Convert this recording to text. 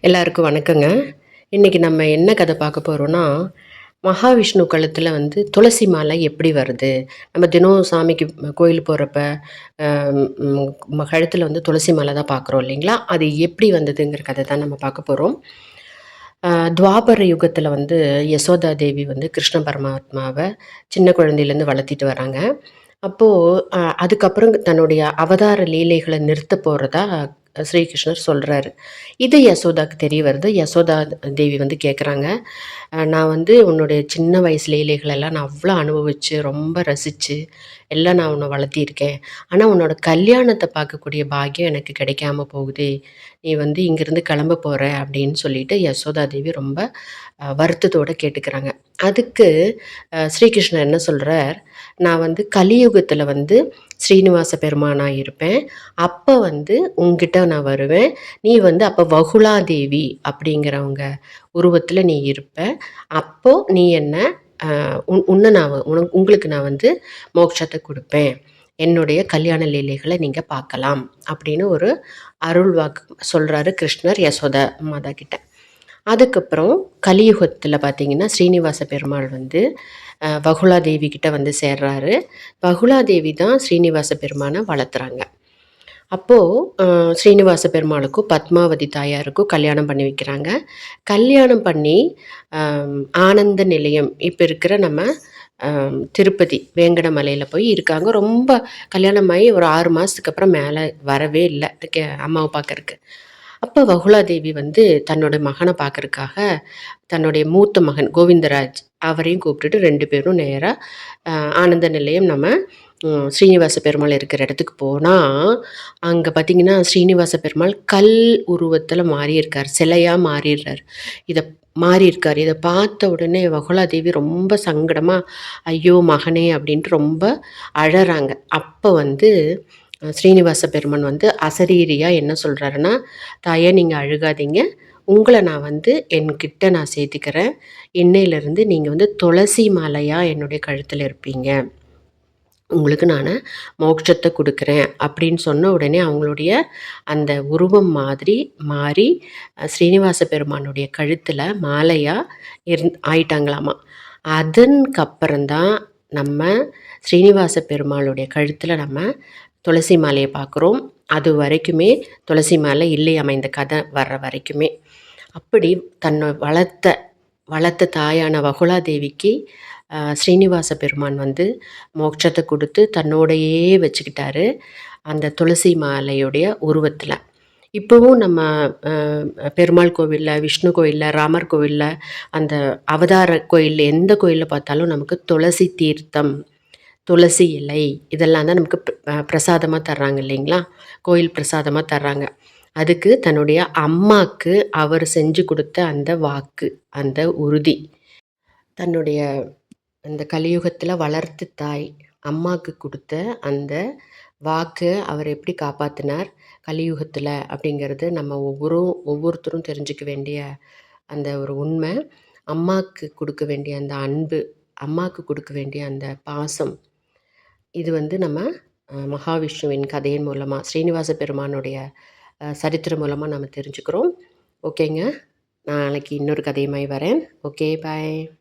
எல்லாருக்கும் வணக்கங்க. இன்றைக்கி நம்ம என்ன கதை பார்க்க போகிறோன்னா மகாவிஷ்ணு கழுத்தில் வந்து துளசி மாலை எப்படி வருது? நம்ம தினம் சாமிக்கு கோயில் போகிறப்ப கழுத்தில் வந்து துளசி மாலை தான் பார்க்குறோம் இல்லைங்களா? அது எப்படி வந்ததுங்கிற கதை தான் நம்ம பார்க்க போகிறோம் துவாபர யுகத்தில் வந்து யசோதா தேவி வந்து கிருஷ்ண பரமாத்மாவை சின்ன குழந்தையிலேருந்து வளர்த்திட்டு வராங்க. அப்போது அதுக்கப்புறம் தன்னுடைய அவதார லீலைகளை நிறுத்த போகிறதா ஸ்ரீகிருஷ்ணர் சொல்கிறாரு இது யசோதாக்கு தெரிய வருது. யசோதா தேவி வந்து கேட்குறாங்க நான் வந்து உன்னுடைய சின்ன வயசு லீலைகளெல்லாம் நான் அவ்வளோ அனுபவித்து ரொம்ப ரசித்து எல்லாம் நான் உன்னை வளர்த்திருக்கேன் ஆனால் உன்னோட கல்யாணத்தை பார்க்கக்கூடிய பாக்கியம் எனக்கு கிடைக்காம போகுது. நீ வந்து இங்கேருந்து கிளம்ப போகிற அப்படின்னு சொல்லிட்டு யசோதா தேவி ரொம்ப வருத்தத்தோடு கேட்டுக்கிறாங்க. அதுக்கு ஸ்ரீகிருஷ்ணர் என்ன சொல்கிறார் நான் வந்து கலியுகத்தில் வந்து ஸ்ரீனிவாச பெருமானாக இருப்பேன் அப்போ வந்து உங்ககிட்ட நான் வருவேன். நீ வந்து அப்போ வகுலாதேவி அப்படிங்கிறவங்க உருவத்தில் நீ இருப்ப. அப்போது நீ என்ன உன் உன்னை நான் உனக்கு உங்களுக்கு நான் வந்து மோட்சத்தை கொடுப்பேன். என்னுடைய கல்யாண லீலைகளை நீங்கள் பார்க்கலாம் அப்படின்னு ஒரு அருள் வாக்கு சொல்கிறாரு கிருஷ்ணர் யசோத மாதா கிட்ட அதுக்கப்புறம் கலியுகத்தில் பார்த்தீங்கன்னா ஸ்ரீனிவாச பெருமாள் வந்து வகுலாதேவி கிட்ட வந்து சேர்றாரு. வகுலாதேவி தான் ஸ்ரீனிவாச பெருமானை வளர்த்துறாங்க. அப்போது ஸ்ரீனிவாச பெருமாளுக்கும் பத்மாவதி தாயாருக்கும் கல்யாணம் பண்ணி வைக்கிறாங்க. கல்யாணம் பண்ணி ஆனந்த நிலையம் இப்போ இருக்கிற நம்ம திருப்பதி வேங்கடமலையில் போய் இருக்காங்க. ரொம்ப கல்யாணமாகி ஒரு ஆறு மாதத்துக்கு அப்புறம் மேலே வரவே இல்லை. அம்மாவை பார்க்கறக்கு அப்போ வகுலாதேவி வந்து தன்னோட மகனை பார்க்கறக்காக தன்னுடைய மூத்த மகன் கோவிந்தராஜ் அவரையும் கூப்பிட்டுட்டு ரெண்டு பேரும் நேராக ஆனந்த நிலையம் நம்ம ஸ்ரீனிவாச பெருமாள் இருக்கிற இடத்துக்கு போனால் அங்கே பார்த்தீங்கன்னா ஸ்ரீனிவாச பெருமாள் கல் உருவத்தில் மாறியிருக்கார் சிலையாக மாறிடுறார். இதை மாறியிருக்கார். இதை பார்த்த உடனே வகுலாதேவி ரொம்ப சங்கடமாக ஐயோ மகனே அப்படின்ட்டு ரொம்ப அழறாங்க. அப்போ வந்து ஸ்ரீனிவாச பெருமன் வந்து அசரீரியாக என்ன சொல்கிறாருன்னா தாயே நீங்கள் அழுகாதீங்க. உங்களை நான் வந்து என்கிட்ட நான் சேர்த்துக்கிறேன். இன்னையிலேருந்து நீங்கள் வந்து துளசி மாலையாக என்னுடைய கழுத்தில் இருப்பீங்க. உங்களுக்கு நான் மோட்சத்தை கொடுக்குறேன். அப்படின்னு சொன்ன உடனே அவங்களுடைய அந்த உருவம் மாதிரி மாறி ஸ்ரீனிவாச பெருமானுடைய கழுத்தில் மாலையாக இருந் ஆயிட்டாங்களாமா. அதன்கப்புறம்தான் நம்ம ஸ்ரீனிவாச பெருமாளுடைய கழுத்தில் நம்ம துளசி மாலையை பார்க்குறோம். அது வரைக்குமே துளசி மாலை இல்லையாம இந்த கதை வர்ற வரைக்குமே. அப்படி தன்னை வளர்த்த வளர்த்த தாயான வகுலாதேவிக்கு ஸ்ரீனிவாச பெருமான் வந்து மோட்சத்தை கொடுத்து தன்னோடையே வச்சுக்கிட்டாரு அந்த துளசி மாலையுடைய உருவத்தில். இப்போவும் நம்ம பெருமாள் கோவிலில் விஷ்ணு கோயிலில் ராமர் கோவிலில் அந்த அவதார கோயிலில் எந்த கோயிலில் பார்த்தாலும் நமக்கு துளசி தீர்த்தம் துளசி இலை இதெல்லாம் தான் நமக்கு பிரசாதமாக தர்றாங்க இல்லைங்களா? கோயில் பிரசாதமாக தர்றாங்க. அதுக்கு தன்னுடைய அம்மாவுக்கு அவர் செஞ்சு கொடுத்த அந்த வாக்கு அந்த உறுதி. தன்னுடைய அந்த கலியுகத்தில் வளர்த்து தாய் அம்மாவுக்கு கொடுத்த அந்த வாக்கு அவர் எப்படி காப்பாற்றினார் கலியுகத்தில் அப்படிங்கிறது நம்ம ஒவ்வொரு ஒவ்வொருத்தரும் தெரிஞ்சுக்க வேண்டிய அந்த ஒரு உண்மை. அம்மாவுக்கு கொடுக்க வேண்டிய அந்த அன்பு அம்மாவுக்கு கொடுக்க வேண்டிய அந்த பாசம் இது வந்து நம்ம மகாவிஷ்ணுவின் கதையின் மூலமாக ஸ்ரீனிவாச பெருமானுடைய சரித்திரம் மூலமாக நம்ம தெரிஞ்சுக்கிறோம். ஓகேங்க. நான் நாளைக்கு இன்னொரு கதையுமாய் வரேன். Okay bye.